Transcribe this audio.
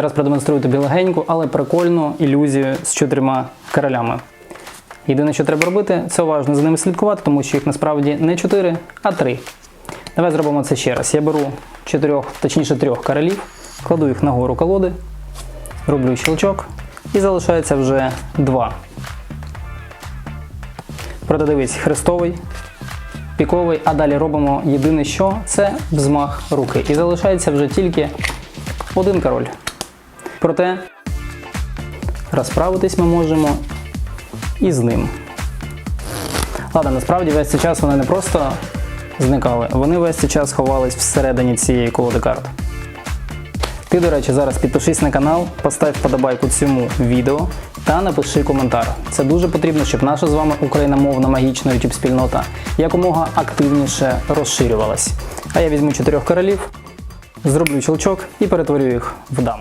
Зараз продемонструю тобі легеньку, але прикольну ілюзію з чотирма королями. Єдине, що треба робити, це уважно за ними слідкувати, тому що їх насправді не 4, а 3. Давай зробимо це ще раз. Я беру чотирьох, точніше трьох королів, кладу їх на гору колоди, роблю щелчок і залишається вже два. Проте дивись, хрестовий, піковий, а далі робимо єдине що це взмах руки. І залишається вже тільки один король. Проте розправитись ми можемо і з ним. Ладно, насправді весь цей час вони не просто зникали, вони весь цей час ховались всередині цієї колоди карт. Ти, до речі, зараз підпишись на канал, постав вподобайку цьому відео та напиши коментар. Це дуже потрібно, щоб наша з вами україномовна магічна YouTube спільнота якомога активніше розширювалась. А я візьму чотирьох королів, зроблю щелчок і перетворю їх в дам.